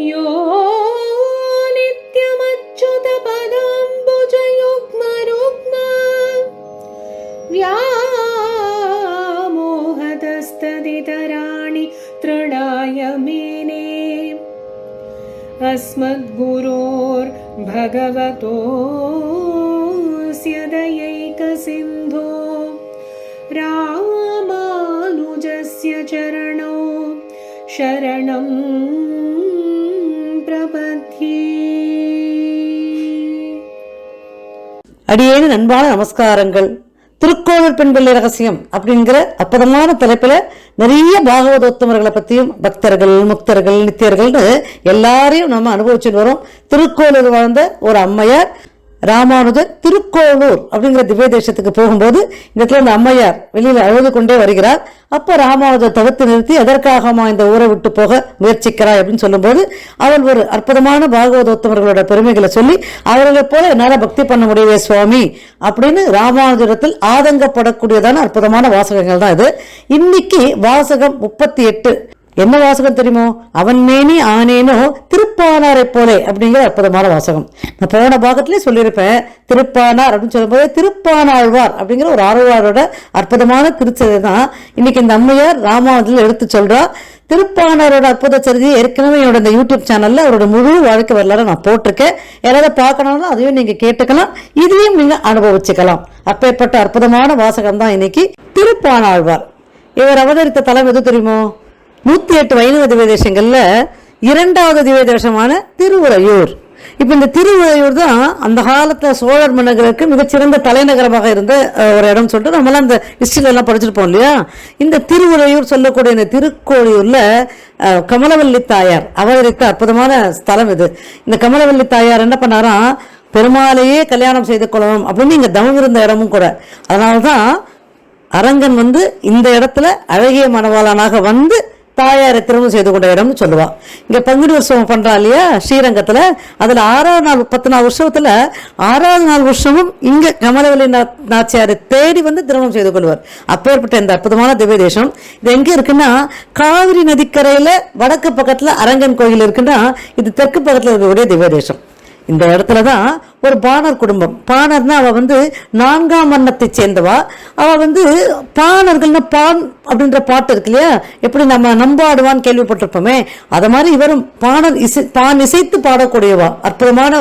यो नित्यमच्युतपदाम्बुजयुग्मरुग्म व्यामोहतस्तदितराणि तृणाय मेने। अस्मद्गुरोर्भगवतोऽस्य दयैकसिन्धो। रामानुजस्य चरणौ शरणं அடியேனு அன்பான நமஸ்காரங்கள். திருக்கோவில் பெண்பிள்ளை ரகசியம் அப்படிங்கிற அற்புதமான தலைப்பில் நிறைய பாகவதோத்தமர்களை பற்றியும் பக்தர்கள் முக்தர்கள் நித்தியர்கள்னு எல்லாரையும் நம்ம அனுபவிச்சுட்டு வரோம். திருக்கோவில் வாழ்ந்த ஒரு அம்மையார் ராமானுஜர் திருக்கோளூர் அப்படிங்கிற திவ்ய தேசத்துக்கு போகும்போது இந்த இடத்துல அந்த அம்மையார் வெளியில் அழுது கொண்டே வருகிறார். அப்போ ராமானுஜர் தவிர்த்து நிறுத்தி எதற்காகமா இந்த ஊரை விட்டு போக முயற்சிக்கிறாய் அப்படின்னு சொல்லும்போது அவள் ஒரு அற்புதமான பாகவதோத்தமர்களோட பெருமைகளை சொல்லி அவர்களை போல என்னால் பக்தி பண்ண முடியவே சுவாமி அப்படின்னு ராமானுஜரத்தில் ஆதங்கப்படக்கூடியதான அற்புதமான வாசகங்கள் தான் இது. இன்னைக்கு வாசகம் முப்பத்தி எட்டு என்ன வாசகம் தெரியுமோ? அவன் மேனி ஆனேனோ திருப்பானாரை போலே அப்படிங்கிற அற்புதமான வாசகம். நான் போன பாகத்திலே சொல்லியிருப்பேன் திருப்பானார் அப்படின்னு சொல்லும்போது திருப்பானாழ்வார் அப்படிங்கிற ஒரு ஆழ்வாரோட அற்புதமான திருச்சதை தான். இன்னைக்கு இந்த அம்மையார் ராமாவதில் எடுத்து சொல்றா திருப்பானாரோட அற்புத சரிதி ஏற்கனவே என்னோட இந்த யூடியூப் சேனல்ல அவரோட முழு வாழ்க்கை வரலாறு நான் போட்டிருக்கேன். யாராவது பார்க்கணும்னா அதையும் நீங்க கேட்டுக்கலாம் இதையும் நீங்க அனுபவிச்சுக்கலாம். அப்பேற்பட்ட அற்புதமான வாசகம் தான் இன்னைக்கு திருப்பானாழ்வார். இவர் அவதரித்த தலம் எது தெரியுமோ? நூற்றி எட்டு வைணவ திவ்யதேசங்கள்ல இரண்டாவது திவ்யதேசமான திருவுறையூர். இப்போ இந்த திருவுறையூர் தான் அந்த காலத்தில் சோழர் மன்னர்களுக்கு மிகச்சிறந்த தலைநகரமாக இருந்த ஒரு இடம் சொல்லிட்டு நம்மளாம் இந்த ஹிஸ்டரியில படிச்சிருப்போம் இல்லையா? இந்த திருவுறையூர் சொல்லக்கூடிய இந்த திருக்கோழியூரில் கமலவல்லி தாயார் அவதரித்த அற்புதமான ஸ்தலம் இது. இந்த கமலவல்லி தாயார் என்ன பண்ணாராம் பெருமாளையே கல்யாணம் செய்து கொள்ளணும் அப்படின்னு இங்கே தவம் இருந்த இடமும் கூட. அதனாலதான் அரங்கன் வந்து இந்த இடத்துல அழகிய மணவாளனாக வந்து தாயாரை திருமணம் செய்து கொண்ட இடம்னு சொல்லுவா. இங்கே பங்குனி உற்சவம் பண்றா இல்லையா? ஸ்ரீரங்கத்தில். அதில் ஆறாவது நாள் பத்து நாள் உற்சவத்தில் ஆறாவது நாள் உற்சவம் இங்கே கமலவல்லி நா- நாச்சியாரை தேடி வந்து திருமணம் செய்து கொள்வார். அப்பேற்பட்ட இந்த அற்புதமான திவ்ய தேசம். இது எங்கே இருக்குன்னா காவிரி நதிக்கரையில் வடக்கு பக்கத்தில் அரங்கன் கோயில் இருக்குன்னா இது தெற்கு பக்கத்தில் இருக்கக்கூடிய திவ்ய தேசம். இந்த இடத்துல தான் ஒரு பாணர் குடும்பம். பாணர்னா அவள் வந்து நான்காம் வண்ணத்தை சேர்ந்தவா. அவள் வந்து பாணர்கள்னா பான் அப்படின்ற பாட்டு இருக்கு இல்லையா? எப்படி நம்ம நம்பாடுவான்னு கேள்விப்பட்டிருப்போமே அதை மாதிரி இவரும் பாணர் இசை தான் இசைத்து பாடக்கூடியவா. அற்புதமான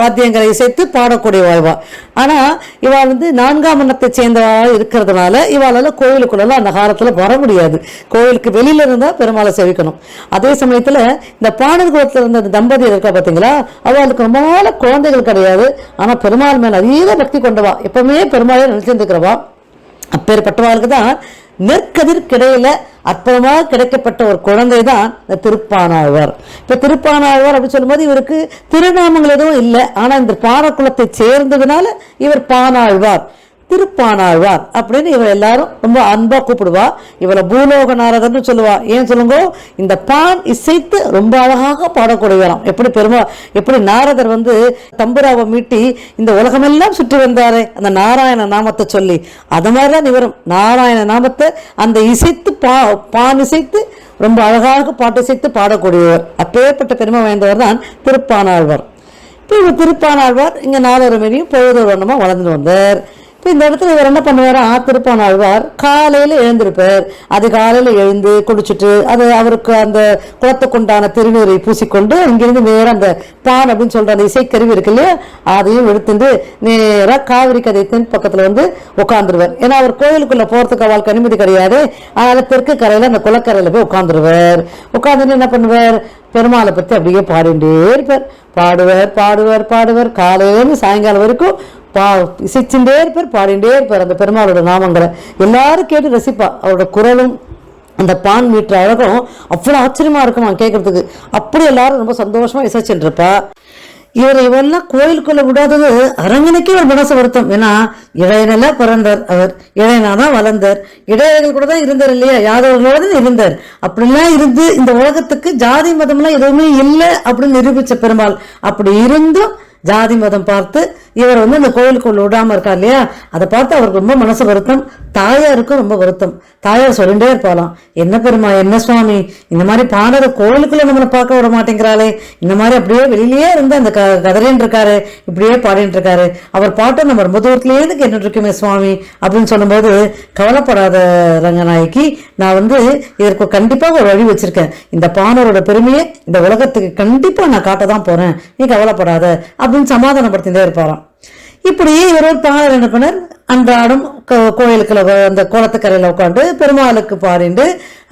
வாத்தியங்களை இசைத்து பாடக்கூடியவா இவா. ஆனால் இவ வந்து நான்காம் வண்ணத்தை சேர்ந்தவா இருக்கிறதுனால இவளால் கோயிலுக்குள்ள அந்த காலத்தில் வர முடியாது. கோயிலுக்கு வெளியில இருந்தால் பெருமாளை சேவிக்கணும். அதே சமயத்தில் இந்த பாணர் குலத்தில் இருந்த அந்த தம்பதியர் இருக்கா பார்த்தீங்களா அவளுக்கு ரொம்ப நாள் குழந்தைகள் கிடையாது. ஆனா பெருமாள் மேலே அதீத பக்தி கொண்டவா. எப்பவுமே பெருமாளே நினைச்சிருந்துக்கிறவா அப்பேற்பட்டவாளுக்கு தான் நெற்கதிர் கிடையில அற்புதமாக கிடைக்கப்பட்ட ஒரு குழந்தை தான் இந்த திருப்பானாழ்வார். இப்ப திருப்பானாழ்வார் அப்படின்னு சொல்லும்போது இவருக்கு திருநாமங்கள் எதுவும் இல்லை. ஆனா இந்த பாரக்குலத்தை சேர்ந்ததுனால இவர் பானாழ்வார். திருப்பானாழ்வார் அப்படின்னு இவ எல்லாரும் ரொம்ப அன்பா கூப்பிடுவா. இவளை பூலோக நாரதர்னு சொல்லுவா. ஏன் சொல்லுங்க? இந்த பான் இசைத்து ரொம்ப அழகாக பாடக்கூடியவராம் எப்படி பெருமா எப்படி நாரதர் வந்து தம்புராவை மீட்டி இந்த உலகமெல்லாம் சுற்றி வந்தாரே அந்த நாராயண நாமத்தை சொல்லி. அது மாதிரிதான் இவரும் நாராயண நாமத்தை அந்த இசைத்து பா பான் இசைத்து ரொம்ப அழகாக பாட்டு இசைத்து பாடக்கூடியவர். அப்பேற்பட்ட பெருமை வாய்ந்தவர் தான் திருப்பானாழ்வார். இப்போ இவர் திருப்பானாழ்வார் இங்கே நாலரை மணியும் பொழுது வண்ணமாக வளர்ந்து வந்தார். இப்போ இந்த இடத்துல இவர் என்ன பண்ணுவார்? ஆத்திருப்பான் திருப்பானாழ்வார். காலையில் எழுந்திருப்பார். அதிகாலையில் எழுந்து குடிச்சிட்டு அது அவருக்கு அந்த குளத்துக்குண்டான திருநீரை பூசிக்கொண்டு இங்கிருந்து நேராக அந்த பான் அப்படின்னு சொல்கிற அந்த இசைக்கருவி இருக்கு இல்லையா? அதையும் எடுத்துட்டு நேராக காவிரி கதை தென் பக்கத்தில் வந்து உட்காந்துருவார் ஏன்னா அவர் கோயிலுக்குள்ளே போகிறதுக்கு அவளுக்கு அனுமதி கிடையாது. அதனால் தெற்கு கரையில் அந்த குளக்கரையில் போய் உட்காந்துருவார் உட்காந்துட்டு என்ன பண்ணுவார்? பெருமாளை பற்றி அப்படியே பாடிட்டே இருப்பார். பாடுவார் பாடுவார் பாடுவார். காலையிலேருந்து சாயங்காலம் வரைக்கும் பா இசைச்சுட்டே இருப்பார் பாடிண்டே இருப்பார் அந்த பெருமாளோட நாமங்களை. எல்லாரும் கேட்டு ரசிப்பா. அவரோட குரலும் அந்த பான் மீட்டர் அழகும் அவ்வளோ ஆச்சரியமா இருக்குமா கேட்குறதுக்கு அப்படி எல்லாரும் ரொம்ப சந்தோஷமா இசைச்சுட்டு இருப்பா இவர் இவெல்லாம் கோயிலுக்குள்ள விடாதது அரங்கனுக்கே ஒரு மனசு வருத்தம். ஏன்னா இளையனல பிறந்தார் அவர். இளையனா தான் வளர்ந்தார். இடையர்கள் கூட தான் இருந்தார் இல்லையா? யாதவர்களோட தான் இருந்தார். அப்படிலாம் இருந்து இந்த உலகத்துக்கு ஜாதி மதம்லாம் எதுவுமே இல்லை அப்படின்னு நிரூபிச்ச பெருமாள். அப்படி இருந்தும் ஜாதி மதம் பார்த்து இவர் வந்து அந்த கோயிலுக்குள்ள விடாம இருக்கா இல்லையா? அதை பார்த்து அவருக்கு ரொம்ப மனசு வருத்தம். தாயாருக்கும் ரொம்ப வருத்தம். தாயார் சொல்லிட்டே இருப்பாளாம். என்ன பெருமா என்ன சுவாமி? இந்த மாதிரி பாடற கோயிலுக்குள்ள நம்மளை பார்க்க விட மாட்டேங்கிறாளே. இந்த மாதிரி அப்படியே வெளியிலேயே இருந்து அந்த க கதறின்னு இருக்காரு. இப்படியே பாடிட்டு இருக்காரு. அவர் பாட்டை நம்ம ரொம்ப தூரத்துலேயே இருந்து கேட்டுட்டு இருக்கோமே சுவாமி. அப்படின்னு சொல்லும்போது கவலைப்படாத ரங்கநாயகி நான் வந்து இதற்கு கண்டிப்பாக ஒரு வழி வச்சிருக்கேன். இந்த பாணரோட பெருமையை இந்த உலகத்துக்கு கண்டிப்பா நான் காட்ட தான் போறேன். நீ கவலைப்படாத. அப்படின்னு சமாதானப்படுத்திட்டே இருப்பாராம். இப்படியே இவர் ஒரு பாடல் என்ன பண்ணார்? அன்றாடம் கோயிலுக்குள்ள அந்த குளத்துக்கரையில் உட்காந்து பெருமாளுக்கு பாடிண்டு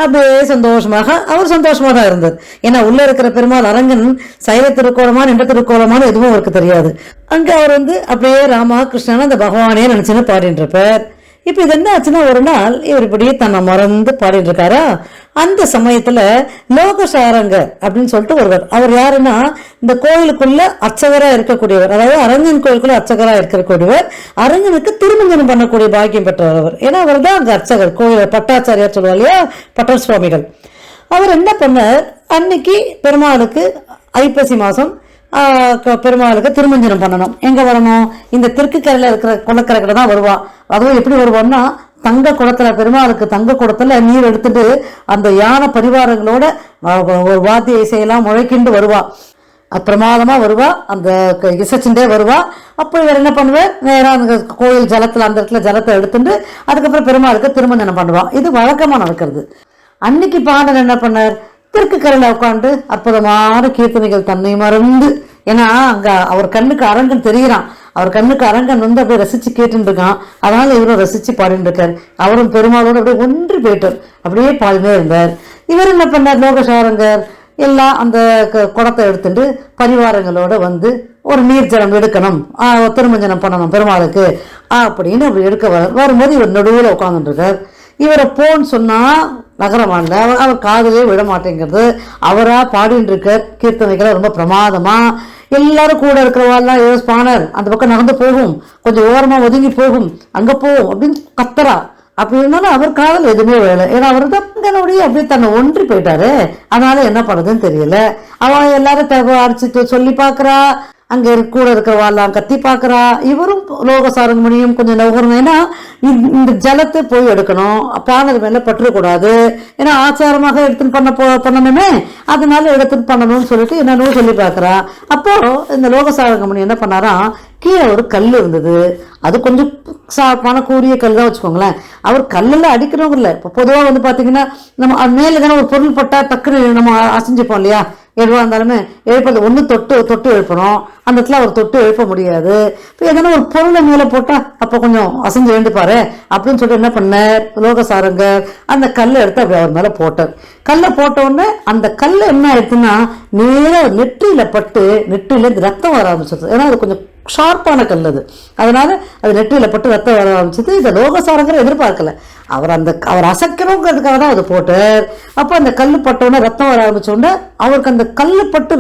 அப்படியே சந்தோஷமாக அவர் சந்தோஷமா தான் இருந்தார். ஏன்னா உள்ள இருக்கிற பெருமாள் அரங்கன் சைவ திருக்கோலமான நின்ற திருக்கோலமான எதுவும் அவருக்கு தெரியாது. அங்க அவர் வந்து அப்படியே ராமா கிருஷ்ணன் அந்த பகவானே நினைச்சுன்னு பாடிட்டு இருப்பார் இப்போ இது என்ன ஆச்சுன்னா ஒரு நாள் இவர் இப்படியே தன்னை மறந்து பாடிட்டு இருக்காரா அந்த சமயத்துல லோகசாரங்க அப்படின்னு சொல்லிட்டு ஒருவர். அவர் யாருன்னா இந்த கோயிலுக்குள்ள அர்ச்சகரா இருக்கக்கூடியவர். அதாவது அரங்கன் கோயிலுக்குள்ள அர்ச்சகரா இருக்கக்கூடியவர். அரங்கனுக்கு திருமஞ்சனம் பண்ணக்கூடிய பாக்கியம் பெற்றவர் அவர். ஏன்னா அவர் தான் அங்க அர்ச்சகர். கோயில் பட்டாச்சாரியார் சொல்லுவார் இல்லையா? பட்டர் சுவாமிகள். அவர் என்ன பண்ணார்? அன்னைக்கு பெருமாளுக்கு ஐப்பசி மாதம் பெருமாளுக்கு திருமஞ்சனம் பண்ணணும். எங்க வரணும்? இந்த தெற்குக்கரையில இருக்கிற குளக்கரைக்கிட்ட தான் வருவா. அதுவும் எப்படி வருவான்னா தங்க குடத்துல பெருமாளுக்கு தங்க குடத்துல நீர் எடுத்துட்டு அந்த யானை பரிவாரங்களோட ஒரு வாத்திய இசையெல்லாம் முழைக்கிண்டு வருவா. அப்பிரமாதமா வருவா அந்த க- வருவா. அப்போ இவர் என்ன பண்ணுவார்? நேராக அந்த கோயில் ஜலத்துல அந்த இடத்துல ஜலத்தை எடுத்துட்டு அதுக்கப்புறம் பெருமாளுக்கு என்ன பண்ணுவாள் இது வழக்கமா நடக்கிறது. அன்னைக்கு பாடல் என்ன பண்ணார்? தெற்கு கரையில் உட்காந்து அற்புதமான கீர்த்தனைகள் தன்னை மறந்து ஏன்னா அங்க அவர் கண்ணுக்கு அரங்கன் தெரிகிறான் அவர் கண்ணுக்கு அரங்கன் வந்து அப்படியே ரசித்து கேட்டுட்டு இருக்கான். இவரும் ரசித்து பாடின்னு இருக்கார். அவரும் பெருமாளோட அப்படியே ஒன்று போயிட்டார். அப்படியே பாடினே இருந்தார். இவர் என்ன பண்ணார்? லோகசாரங்கர் எல்லாம் அந்த குடத்தை எடுத்துட்டு பரிவாரங்களோட வந்து ஒரு நீர் ஜலம் எடுக்கணும் திருமஞ்சனம் பண்ணணும் பெருமாளுக்கு. ஆ, அப்படின்னு அப்படி எடுக்க வர வரும்போது இவர் நடுவில் உட்காந்துட்டு இருக்கார். இவரை போன்னு சொன்னால் நகரமாண்ட அவர் அவர் காதலே விட மாட்டேங்கிறது அவராக பாடின்னு இருக்க கீர்த்தனைகளை ரொம்ப பிரமாதமாக எல்லாரும் கூட இருக்கிறவாள்லாம் ஏதோ ஸ்பானர் அந்த பக்கம் நடந்து போகும். கொஞ்சம் ஓரமாக ஒதுங்கி போகும். அங்கே போகும் அப்படின்னு கத்துறா. அப்படி இருந்தாலும் அவர் காதல் எதுவுமே வேலை. ஏன்னா அவர் தான் தன்னுடைய அப்படியே தன்னை ஒன்றி போயிட்டாரு. அதனால என்ன பண்ணுறதுன்னு தெரியல. அவன் எல்லாரும் தகவ அடிச்சுட்டு சொல்லி பார்க்குறா. அங்கே இருக்க- கூட இருக்கிறவாள்லாம் கத்தி பார்க்குறா. இவரும் லோக முனியும் கொஞ்சம் நகரும் ஏன்னா இந்த- இந்த ஜலத்தை போய் எடுக்கணும். பானது மேலே பற்றக்கூடாது. ஏன்னா ஆச்சாரமாக எடுத்துன்னு பண்ண போ பண்ணணுமே. அதனால எடுத்துன்னு பண்ணணும்னு சொல்லிட்டு என்னென்னவோ சொல்லி பார்க்குறா. அப்போ இந்த லோக சாரங்கமணி என்ன பண்ணாராம் கீழே ஒரு கல் இருந்தது. அது கொஞ்சம் சாப்பான கூரிய கல் தான் வச்சுக்கோங்களேன். அவர் கல்லில் அடிக்கிறவங்க இல்லை. இப்போ பொதுவாக வந்து பார்த்தீங்கன்னா நம்ம அது மேலே தானே ஒரு பொருள் பட்டால் டக்குன்னு நம்ம அசைஞ்சுப்போம் இல்லையா? எதுவாக இருந்தாலுமே எழுப்பது ஒன்று தொட்டு தொட்டு எழுப்பணும். அந்த இடத்துல அவர் தொட்டு எழுப்ப முடியாது. இப்போ எதனா ஒரு பொருளை மேலே போட்டால் அப்போ கொஞ்சம் அசைஞ்சு எழுந்துப்பாரு அப்படின்னு சொல்லிட்டு என்ன பண்ணார்? லோகசாரங்கர் அந்த கல்லை எடுத்து அப்படி அவர் மேலே போட்டார். கல்லை போட்ட உடனே அந்த கல் என்ன ஆயிடுச்சுன்னா நேராக நெற்றியில பட்டு நெற்றியிலேருந்து ரத்தம் வர ஆரம்பிச்சிருது ஏன்னா அது கொஞ்சம் ஷார்ப்பான கல் அது. அதனால அது நெற்றியில் பட்டு ரத்தம் வர ஆரம்பிச்சது. இந்த லோகசாரங்கிற எதிர்பார்க்கல. அவர் அந்த அவர் அசைக்கணுங்கிறதுக்காக தான் அது போட்டார். அப்போ அந்த கல் பட்ட ரத்தம் வர ஆரம்பிச்சோன்னே அவருக்கு அந்த கல் பட்டு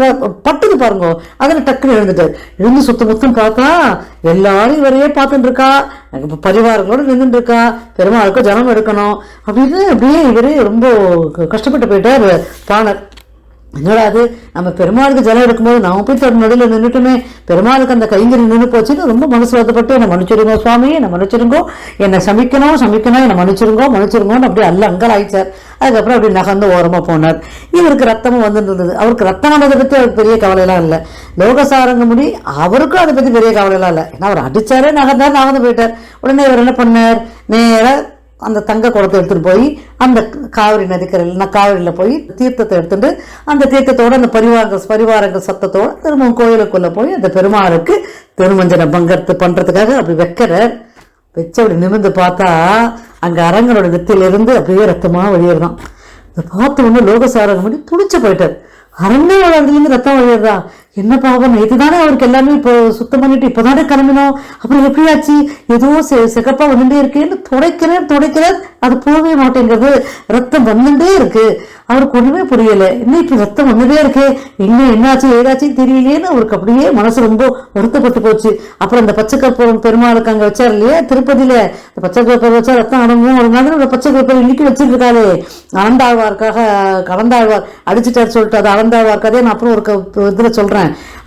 பட்டுது பாருங்க. அதில் டக்குன்னு எழுந்துட்டார். எழுந்து சுத்த முத்தம் பார்த்தா எல்லாரும் இவரையே பார்த்துட்டு இருக்கா இப்ப நின்றுட்டுருக்கா நின்றுட்டு இருக்கா பெருமாளுக்கு ஜனம் எடுக்கணும். அப்படின்னு அப்படியே இவரே ரொம்ப கஷ்டப்பட்டு போயிட்டார். பாணர். என்னடா அது நம்ம பெருமாளுக்கு ஜலம் எடுக்கும்போது நான் போய் தன் நடுவில் நின்றுட்டுமே பெருமாளுக்கு அந்த கைங்கறி நின்று போச்சுன்னு ரொம்ப மனசு வருத்தப்பட்டு என்னை மன்னிச்சிருங்கோ சுவாமி என்னை மன்னிச்சிருங்கோ என்னை சமிக்கணும் சமிக்கணும் என்னை மன்னிச்சிருங்கோ மன்னிச்சிருங்கோன்னு அப்படியே அல்ல அங்கல் ஆயிச்சார் அதுக்கப்புறம் அப்படி நகர்ந்து ஓரமாக போனார். இவருக்கு ரத்தமும் வந்துருந்தது அவருக்கு ரத்தம் வந்ததை பற்றி அவருக்கு பெரிய கவலையெல்லாம் இல்லை. லோகசாரங்க முடி அவருக்கும் அதை பற்றி பெரிய கவலையெல்லாம் இல்லை. ஏன்னா அவர் அடித்தாரே நகர்ந்தார் நகர்ந்து போயிட்டார். உடனே இவர் என்ன பண்ணார்? நேராக அந்த தங்க குடத்தை எடுத்துகிட்டு போய் அந்த காவிரி நதிக்கரையில் நான் காவிரியில் போய் தீர்த்தத்தை எடுத்துட்டு அந்த தீர்த்தத்தோடு அந்த பரிவாரங்கள் பரிவாரங்கள் சத்தத்தோடு திரும்பவும் கோயிலுக்குள்ளே போய் அந்த பெருமாளுக்கு திருமஞ்சனை பங்கத்து பண்ணுறதுக்காக அப்படி வைக்கிறார். வச்சு அப்படி நிமிர்ந்து பார்த்தா அங்கே அரங்கனோட நெத்தியிலிருந்து அப்படியே ரத்தமாக வெளியேறான் இதை பார்த்த உடனே லோகசாரகம் பண்ணி துணிச்சு போயிட்டார். அரங்கனோட வளர்ந்துலேருந்து ரத்தம் வழியறதா என்ன பாவம்? நேற்று தானே அவருக்கு எல்லாமே இப்போ சுத்தம் பண்ணிட்டு இப்போதானே கிளம்பினோம்? அப்புறம் எப்படியாச்சு? ஏதோ செ செகப்பா வந்துட்டே இருக்கேன்னு துடைக்கிறேன் துடைக்கிறேன்? அது போகவே மாட்டேங்கிறது ரத்தம் வந்துட்டே இருக்கு. அவருக்கு ஒண்ணுமே புரியல. என்ன இப்ப ரத்தம் வந்துட்டே இருக்கு? என்ன என்னாச்சு ஏதாச்சும் தெரியலையேன்னு அவருக்கு அப்படியே மனசு ரொம்ப வருத்தப்பட்டு போச்சு. அப்புறம் அந்த பச்சை கற்பூரம் பெருமாளுக்கு அங்க வச்சார் இல்லையா? திருப்பதியில. இந்த பச்சை கற்பூரம் வச்சா ரத்தம் அடங்கும். ஒரு மாதிரி அந்த பச்சை கற்பூரம் இன்னைக்கு வச்சிருக்காரு அறந்தாழ்வார்க்காக கலந்தாழ்வார் அடிச்சுட்டார் சொல்லிட்டு அது அறந்தாழ்வார்க்காதே நான் அப்புறம் ஒரு க- இதுல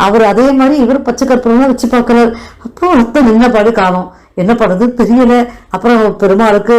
அவர் அதே மாதிரி இவர் பச்சை கற்பூரம் வச்சு பார்க்கறாரு. அப்போ ரத்தம் நின்ன பாடு காணும். என்ன பண்ணுறது? தெரியல. அப்புறம் பெருமாளுக்கு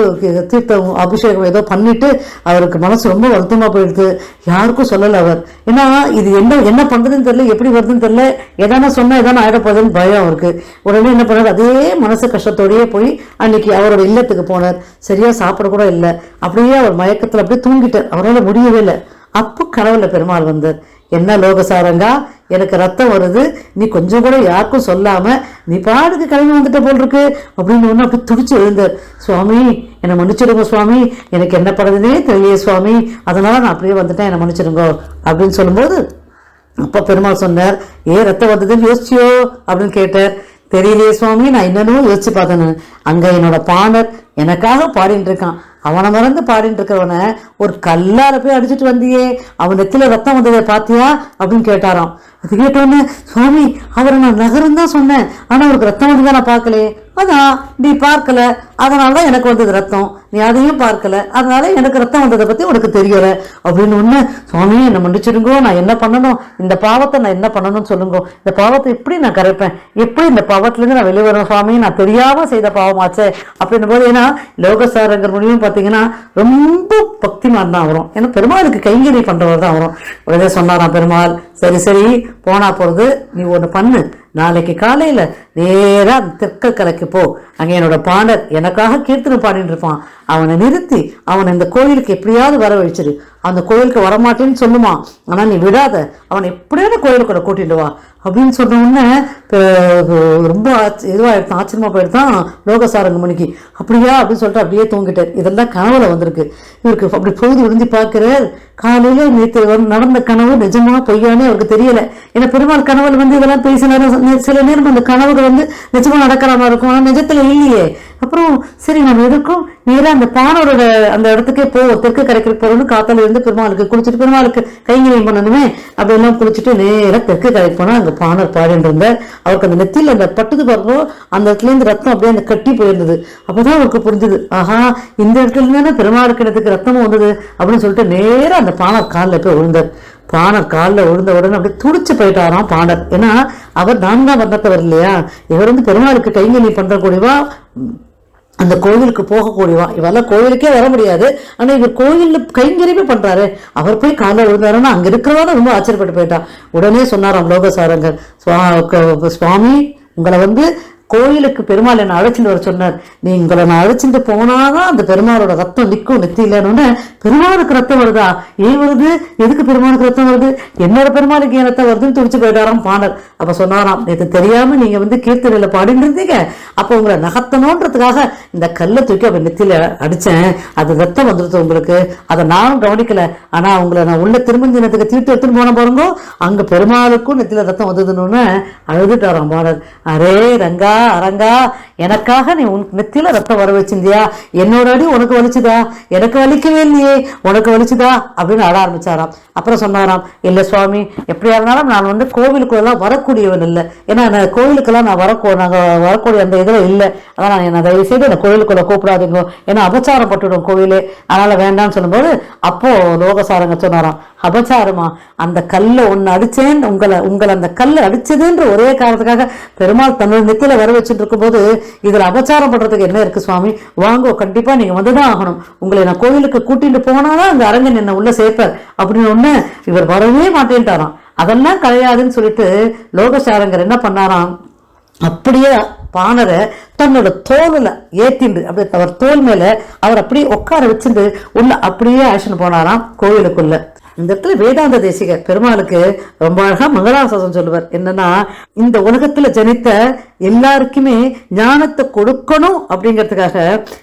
தீர்த்தம் அபிஷேகம் ஏதோ பண்ணிட்டு அவருக்கு மனசு ரொம்ப வருத்தமாக போயிடுது. யாருக்கும் சொல்லலை அவர். ஏன்னா இது என்ன என்ன பண்ணுறதுன்னு தெரியல எப்படி வருதுன்னு தெரியல. எதானா சொன்னால் எதானா ஆயிட பயம் அவருக்கு. உடனே என்ன பண்ணார் அதே மனசு கஷ்டத்தோடயே போய் அன்னைக்கு அவரோட இல்லத்துக்கு போனார். சரியா சாப்பிட கூட இல்லை. அப்படியே அவர் மயக்கத்தில் அப்படியே தூங்கிட்டார். அவரால் முடியவே இல்லை. அப்போ கனவுல பெருமாள் வந்தார். என்ன லோகசாரங்கா? எனக்கு ரத்தம் வருது. நீ கொஞ்சம் கூட யாருக்கும் சொல்லாம நீ பாடுக்கு கிளம்பி வந்துட்ட போல் இருக்கு அப்படின்னு ஒன்று அப்படி துடிச்சு எழுந்தார். சுவாமி என்னை மன்னிச்சிடுங்க சுவாமி. எனக்கு என்ன பண்ணுறதுனே தெரியலையே சுவாமி. அதனால நான் அப்படியே வந்துட்டேன். என்னை மன்னிச்சிடுங்க. அப்படின்னு சொல்லும்போது அப்பா பெருமாள் சொன்னார் ஏன் ரத்தம் வந்ததுன்னு யோசிச்சியோ? அப்படின்னு கேட்டார். தெரியலையே சுவாமி. நான் என்னன்னு யோசிச்சு பார்த்தேன் அங்க என்னோட பாணர் எனக்காக பாடிட்டு இருக்கான் அவனை மறந்து பாடிட்டு இருக்கிறவனை ஒரு கல்லால போய் அடிச்சுட்டு வந்தியே அவன் நெத்தில ரத்தம் வந்ததை பாத்தியா அப்படின்னு கேட்டாராம். அது கேட்டோன்னு சுவாமி அவரை நான் நகரம் தான் சொன்னேன். ஆனா அவருக்கு ரத்தம் வந்து நான் பார்க்கலையே. அதான் நீ பார்க்கல அதனால தான் எனக்கு வந்தது ரத்தம். நீ அதையும் பார்க்கல அதனால எனக்கு ரத்தம் வந்ததை பற்றி உனக்கு தெரியல. அப்படின்னு ஒன்று சுவாமி என்னை மன்னிச்சிடுங்கோ நான் என்ன பண்ணணும்? இந்த பாவத்தை நான் என்ன பண்ணணும்னு சொல்லுங்க? இந்த பாவத்தை எப்படி நான் கரைப்பேன்? எப்படி இந்த பாவத்துலேருந்து நான் வெளியே வரேன் சுவாமி நான் தெரியாமல் செய்த பாவமாச்சே. அப்படின்னும் போது ஏன்னா லோகசாரங்கர் முடியும் பார்த்தீங்கன்னா ரொம்ப பக்திமான் தான் வரும் ஏன்னா பெருமாளுக்கு கைங்கறி பண்ணுறவர் தான் வரும் உடனே சொன்னாராம் பெருமாள் சரி சரி போனா போகிறது நீ ஒன்று பண்ணு. நாளைக்கு காலையில் நேராக அந்த தெற்கக்கரைக்கு போ. அங்கே என்னோட பாண்டர் எனக்காக கீர்த்தனை பாடிட்டு இருப்பான். அவனை நிறுத்தி அவனை இந்த கோயிலுக்கு எப்படியாவது வர வச்சிரு அந்த கோயிலுக்கு வரமாட்டேன்னு சொல்லுமா. ஆனால் நீ விடாத. அவனை எப்படியான கோயிலுக்குள்ள கூட்டிட்டு வா. அப்படின்னு சொன்ன உடனே ரொம்ப ஆச்ச- ஆச்சரியமாக ஆச்சரியமா போயிடுதான் லோகசாரங்க மணிக்கு அப்படியா? அப்படின்னு சொல்லிட்டு அப்படியே தூங்கிட்டார். இதெல்லாம் கனவுல வந்திருக்கு. இவருக்கு அப்படி பொழுது விழுந்து பார்க்குறார். காலையில் நேற்று நடந்த கனவு நிஜமாக பொய்யானே அவருக்கு தெரியலை. ஏன்னா பெருமாள் கனவுல வந்து இதெல்லாம் பேசினாரு. சில நேரம் அந்த கனவுகள் வந்து நிஜமா நடக்கிற மாதிரி இருக்கும். ஆனா நிஜத்துல இல்லையே. அப்புறம் சரி நம்ம எதுக்கும் நேராக அந்த பானோட அந்த இடத்துக்கே போவோம் தெற்கு கரைக்கு போறோம்னு காத்தால இருந்து பெருமாளுக்கு குளிச்சுட்டு பெருமாளுக்கு கைங்கரியம் பண்ணணுமே அப்படியெல்லாம் குளிச்சுட்டு நேரா தெற்கு கரைக்கு போனால் அங்கே பானர் பாடிட்டு இருந்தார். அவருக்கு அந்த நெத்தியில் அந்த பட்டுது பாருங்க அந்த இடத்துல இருந்து ரத்தம் அப்படியே அந்த கட்டி போயிருந்தது. அப்பதான் அவருக்கு புரிஞ்சுது ஆஹா இந்த இடத்துல இருந்து தானே இடத்துக்கு ரத்தமும் வந்தது அப்படின்னு சொல்லிட்டு நேரா அந்த பானர் காலில் போய் விழுந்தார் பாணர் காலில் விழுந்த உடனே அப்படியே துடிச்சு போயிட்டாராம் பாண்டர் ஏன்னா அவர் நான்காம் வர்ணத்தவர் இல்லையா? இவர் வந்து பெருமாளுக்கு கைங்கலி பண்ணுறக்கூடியவா அந்த கோவிலுக்கு போகக்கூடியவா? இவெல்லாம் கோவிலுக்கே வர முடியாது. ஆனா இவர் கோயில்ல கைங்கரியமே பண்றாரு. அவர் போய் காலைல விழுந்தாருன்னா அங்க இருக்கிறவா ரொம்ப ஆச்சரியப்பட்டு போயிட்டான். உடனே சொன்னாராம் லோகசாரங்கள் சுவாமி உங்களை வந்து கோயிலுக்கு பெருமாள் என்னை அழைச்சிட்டு வர சொன்னார். நீ உங்களை நான் அழைச்சிட்டு போனாதான் அந்த பெருமாளோட ரத்தம் நிற்கும் நெத்தியிலன்னு பெருமாளுக்கு ரத்தம் வருதா? ஏன் வருது? எதுக்கு பெருமாளுக்கு ரத்தம் வருது? என்னோட பெருமாளுக்கு ஏன் ரத்தம் வருதுன்னு துடிச்சு போயிட்டாராம் பாடல் அப்ப சொன்னாராம் எது தெரியாம நீங்க வந்து கீர்த்தனையில பாடிட்டு இருந்தீங்க. அப்போ உங்களை நகர்த்தணுன்றதுக்காக இந்த கல்லை தூக்கி அவன் நெத்தியில அடிச்சேன். அது ரத்தம் வந்துருது உங்களுக்கு. அதை நானும் கவனிக்கல. ஆனா உங்களை நான் உள்ள திரும்ப தினத்துக்கு தீட்டு எடுத்துன்னு போன பாருங்க. அங்க பெருமாளுக்கும் நெத்தியில ரத்தம் வந்ததுன்னு அழுதுட்டாராம் பாடல் அரே ரங்கா அரங்கா எனக்காக நீ உன் நெத்தியில ரத்தம் வர வச்சிருந்தியா? என்னோட அடி உனக்கு வலிச்சுதா? எனக்கு வலிக்கவே இல்லையே உனக்கு வலிச்சுதா? அப்படின்னு அழ ஆரம்பிச்சாராம். அப்புறம் சொன்னாராம் இல்ல சுவாமி எப்படியா இருந்தாலும் நான் வந்து கோவிலுக்குள்ளெல்லாம் வரக்கூடியவன் இல்லை. ஏன்னா நான் கோவிலுக்கெல்லாம் நான் வரக்கூ நாங்கள் வரக்கூடிய அந்த இதில் இல்லை. அதான் நான் என்ன தயவு செய்து என்னை கோவிலுக்குள்ள கூப்பிடாதீங்க. ஏன்னா அபச்சாரம் பட்டுடும் கோவிலே. அதனால வேண்டாம்னு சொல்லும்போது அப்போ லோகசாரங்க சொன்னாராம் அபச்சாரமா அந்த கல்லை ஒன்று அடிச்சேன் உங்களை உங்களை அந்த கல்லை அடிச்சதுன்ற ஒரே காரணத்துக்காக பெருமாள் தன்னோட நெத்தியில் வர வச்சுட்டு இருக்கும்போது இதில் அபச்சாரம் பண்றதுக்கு என்ன இருக்கு சுவாமி? வாங்கோ கண்டிப்பா நீங்க வந்துதான் ஆகணும். உங்களை நான் கோவிலுக்கு கூட்டிட்டு போனாதான் அந்த அரங்கன் என்னை உள்ள சேர்ப்பார். அப்படின்னு ஒண்ணு இவர் வரவே மாட்டேன்ட்டாராம். அதெல்லாம் கிடையாதுன்னு சொல்லிட்டு லோகசாரங்கர் என்ன பண்ணாராம்? அப்படியே பாணரை தன்னோட தோலில் ஏத்திண்டு அப்படியே அவர் தோல் மேல அவர் அப்படியே உட்கார வச்சிருந்து உள்ள அப்படியே அழைச்சின்னு போனாராம் கோயிலுக்குள்ள. இந்த இடத்துல வேதாந்த தேசிகர் பெருமாளுக்கு ரொம்ப அழகா மங்களாசாசம் சொல்லுவார். என்னன்னா இந்த உலகத்துல ஜனித்த எல்லாருக்குமே ஞானத்தை கொடுக்கணும் அப்படிங்கிறதுக்காக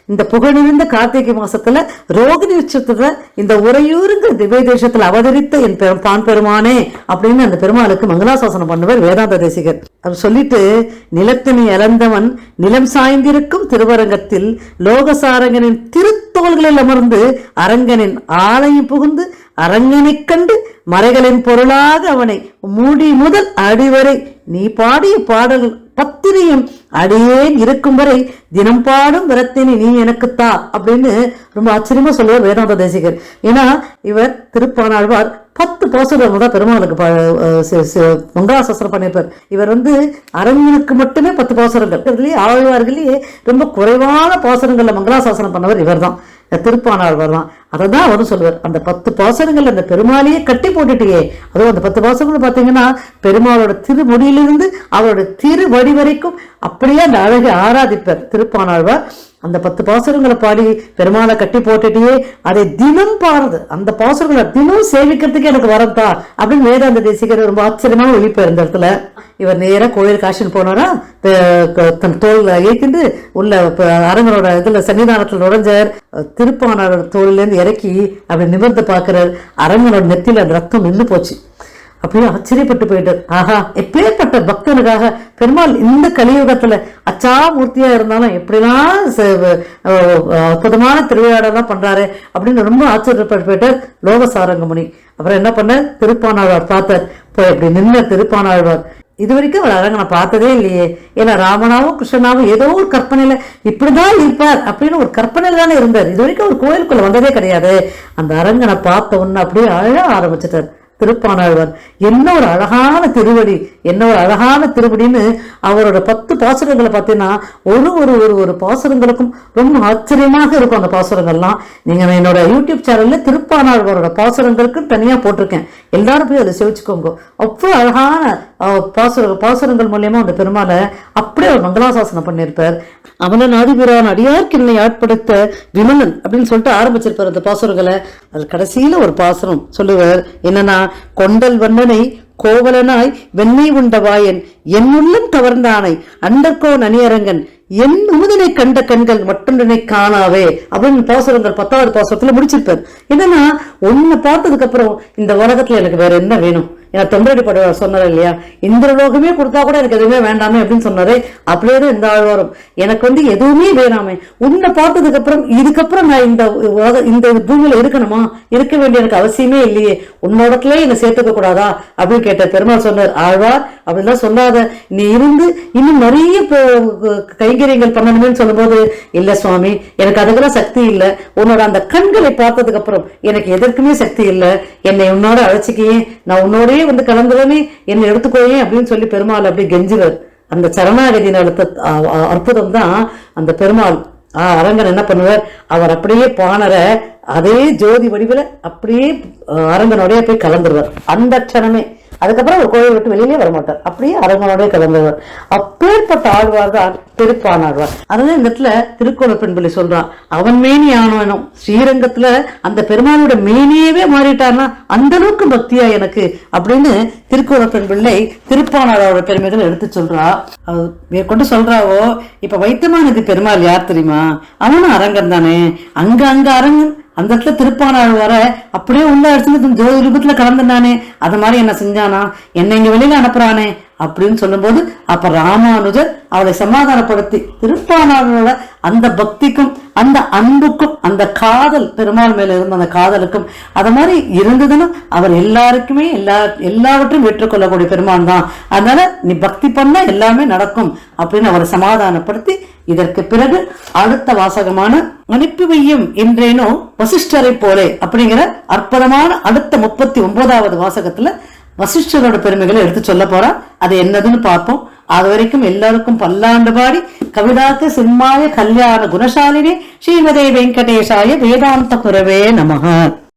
இந்த புகழிருந்த கார்த்திகை மாசத்துல ரோகிணி உச்சத்துல இந்த உரையூருங்கிற திவ்ய தேசத்துல அவதரித்த என் பெரும் பான் பெருமானே அப்படின்னு அந்த பெருமாளுக்கு மங்களாசாசனம் பண்ணுவார் வேதாந்த தேசிகர். அவர் சொல்லிட்டு நிலத்தினை இழந்தவன் நிலம் சாய்ந்திருக்கும் திருவரங்கத்தில் லோகசாரங்கனின் திருத்தோள்களில் அமர்ந்து அரங்கனின் ஆலயம் புகுந்து அரங்கனைக் கண்டு மறைகளின் பொருளாக அவனை மூடி முதல் அடிவரை நீ பாடிய பாடல்கள் பத்தினியும் அடியேன் இருக்கும் வரை தினம் பாடும் விரத்தினி நீ எனக்குத்தா அப்படின்னு ரொம்ப ஆச்சரியமா சொல்லுவார் வேதாந்த தேசிகர். ஏன்னா இவர் திருப்பானாழ்வார் பத்து பாசுரங்கள் தான் பெருமாளுக்கு ப- மங்களாசாசனம் பண்ணியிருப்பார். இவர் வந்து அரங்கனுக்கு மட்டுமே பத்து பாசுரங்கள். இதுலயே ஆழ்வார்களே ரொம்ப குறைவான பாசுரங்கள்ல மங்களாசாசனம் பண்ணவர் இவர்தான். இந்த திருப்பானாழ்வார் தான் அதை தான் அவரும் சொல்லுவார். அந்த பத்து பாசனங்கள் அந்த பெருமாளையே கட்டி போட்டுட்டியே. அதுவும் அந்த பத்து பாசுரங்கள் பார்த்தீங்கன்னா பெருமாளோட திருமுடியிலிருந்து அவரோட திருவடி வரைக்கும் அப்படியே அந்த அழகை ஆராதிப்பார். திருப்பானாழ்வார் அந்த பத்து பாசுரங்களை பாடி பெருமாளை கட்டி போட்டுட்டியே. அதை தினம் பாடுறது அந்த பாசுரங்களை தினம் சேவிக்கிறதுக்கு எனக்கு வரதா அப்படின்னு வேதாந்த தேசிகர் ரொம்ப ஆச்சரியமான ஒழிப்பார் இந்த இடத்துல. இவர் நேரா கோயில் காஷன் போனோன்னா தன் தோல் இயக்கிண்டு உள்ள அரங்கனோட இதுல சன்னிதானத்தில் நுழைஞ்சார். திருப்பானோட தோல்லேருந்து இறக்கி அப்படி நிமிர்ந்து பார்க்குறார். அரங்கனோட நெத்தியில் அந்த ரத்தம் நின்று போச்சு. அப்படியே ஆச்சரியப்பட்டு போயிட்டார். ஆஹா எப்பேற்பட்ட பக்தனுக்காக பெருமாள் இந்த கலியுகத்துல அச்சா மூர்த்தியாக இருந்தாலும் எப்படிலாம் அற்புதமான திருவிழாடெல்லாம் பண்றாரு அப்படின்னு ரொம்ப ஆச்சரியப்பட்டு போயிட்டார் லோகசாரங்கமுனி. அப்புறம் என்ன பண்ண திருப்பானாழ்வார் பார்த்தார். போய் அப்படி நின்ன திருப்பானாழ்வார். இது வரைக்கும் அவர் அரங்கனை பார்த்ததே இல்லையே. ஏன்னா ராமனாவும் கிருஷ்ணனாவும் ஏதோ ஒரு கற்பனையில இப்படிதான் இருப்பார் அப்படின்னு ஒரு கற்பனையில தானே இருந்தார். இது வரைக்கும் ஒரு கோயிலுக்குள்ளே வந்ததே கிடையாது. அந்த அரங்கனை பார்த்த உடனே அப்படியே அழ ஆரம்பிச்சிட்டார். திருப்பானாழ்வார் என்ன ஒரு அழகான திருவடி என்ன ஒரு அழகான திருவடின்னு அவரோட பத்து பாசுரங்களை பார்த்தீங்கன்னா ஒரு ஒரு ஒரு ஒரு பாசுரங்களுக்கும் ரொம்ப ஆச்சரியமாக இருக்கும் அந்த பாசுரங்கள்லாம். நீங்கள் நான் என்னோட யூடியூப் சேனலில் திருப்பானாழ்வாரோட பாசுரங்களுக்கு தனியாக போட்டிருக்கேன். எல்லாரும் போய் அதை சேவிச்சுக்கோங்க. அவ்வளோ அழகான பாசுர பாசுரங்கள் மூலியமா அந்த பெருமாளை அப்படியே ஒரு மங்களாசாசனம் பண்ணியிருப்பார். அவன நாதிபிரான் அடியார்க்கு என்னை ஆட்படுத்த விமலன் அப்படின்னு சொல்லிட்டு ஆரம்பிச்சிருப்பார் அந்த பாசுரங்களை. அது கடைசியில ஒரு பாசுரம் சொல்லுவார் என்னன்னா கொண்டல் வண்ணனை கோவலனாய் வெண்ணெய் உண்ட வாயன் என் உள்ளம் கவர்ந்தானை அண்டர்கோன் அணியரங்கன் என் உமுதனை கண்ட கண்கள் மற்றொன்றினை காணாவே அப்படின்னு பாசுரங்கள் பத்தாவது பாசுரத்துல முடிச்சிருப்பார். என்னன்னா ஒன்னு பார்த்ததுக்கு அப்புறம் இந்த உலகத்துல எனக்கு வேற என்ன வேணும்? ஏன்னா தொண்டடி சொன்னார் இல்லையா? இந்திரலோகமே கொடுத்தா கூட எனக்கு எதுவுமே வேண்டாமே அப்படின்னு சொன்னாரு. அப்படியே தான் இந்த ஆழ்வாரும் எனக்கு வந்து எதுவுமே வேணாமே. உன்னை பார்த்ததுக்கு அப்புறம் இதுக்கப்புறம் நான் இந்த இந்த பூமியில இருக்கணுமா? இருக்க வேண்டிய எனக்கு அவசியமே இல்லையே. உன்னோடத்துல என்னை சேர்த்துக்க கூடாதா? அப்படின்னு கேட்ட பெருமாள் சொன்னார் ஆழ்வார் அப்படின்லாம் சொல்லாத. நீ இருந்து இன்னும் நிறைய கைங்கரியங்கள் பண்ணணும்னு சொல்லும்போது இல்ல சுவாமி எனக்கு அதுக்கெல்லாம் சக்தி இல்ல. உன்னோட அந்த கண்களை பார்த்ததுக்கு அப்புறம் எனக்கு எதற்குமே சக்தி இல்ல. என்னை உன்னோட அழைச்சிக்கையே. நான் உன்னோடய வந்து கலந்துடனே என்னை எடுத்துக்கோயே அப்படின்னு சொல்லி பெருமாள் அப்படி கெஞ்சுவர். அந்த சரணாகதியின் அடுத்த அற்புதம் தான் அந்த பெருமாள். அரங்கன் என்ன பண்ணுவார்? அவர் அப்படியே பாணரை அதே ஜோதி வடிவில் அப்படியே அரங்கனுடைய போய் கலந்துருவார். அந்த க்ஷணமே. அதுக்கப்புறம் அவர் கோயில் விட்டு வெளியிலே வரமாட்டார் அப்படியே அரங்கனோடய கலந்துருவார் அப்பேற்பட்ட ஆழ்வார் தான் திருப்பானாழ்வார். அதுதான் இந்த இடத்துல திருக்கோள பெண்பிள்ளை சொல்றான் அவன் மேனி ஆனவனும். ஸ்ரீரங்கத்துல அந்த பெருமானோட மேனியவே மாறிட்டான்னா அந்த அளவுக்கு பக்தியா எனக்கு அப்படின்னு திருக்கோள பெண்பிள்ளை திருப்பானாளோட பெருமைகளை எடுத்து சொல்றா. அவ மேற்கொண்டு சொல்றாவோ இப்ப வைத்தமானது பெருமாள் யார் தெரியுமா? அவனும் அரங்கன் தானே. அங்க அங்க அரங்கன். அந்த இடத்துல திருப்பானாள் வர அப்படியே உள்ள அடிச்சு ஜோதி ரூபத்துல கலந்துட்டானே அது மாதிரி என்ன செஞ்சானா? என்னை இங்க வெளியில அனுப்புறானே? அப்படின்னு சொல்லும்போது அப்ப ராமானுஜர் அவளை சமாதானப்படுத்தி திருப்பானாளோட அந்த பக்திக்கும் அந்த அன்புக்கும் அந்த காதல் பெருமாள் மேல இருந்த அந்த காதலுக்கும் அது மாதிரி இருந்ததுன்னா அவர் எல்லாருக்குமே எல்லா எல்லாவற்றையும் ஏற்றுக்கொள்ளக்கூடிய பெருமான் தான். அதனால நீ பக்தி பண்ணா எல்லாமே நடக்கும் அப்படின்னு அவரை சமாதானப்படுத்தி இதற்கு பிறகு அடுத்த வாசகமான அனுப்பி வையும் என்றேனோ வசிஷ்டரை போலே அப்படிங்கிற அற்புதமான அடுத்த முப்பத்தி ஒன்பதாவது வாசகத்துல வசிஷ்டரோட பெருமைகளை எடுத்து சொல்ல போறா. அது என்னதுன்னு பார்ப்போம். அது வரைக்கும் எல்லாருக்கும் பல்லாண்டு பாடி கவிதாக்கு சிம்மாய கல்யாண குணசாலினி ஸ்ரீமதே வெங்கடேஷாய வேதாந்த குரவே நமக.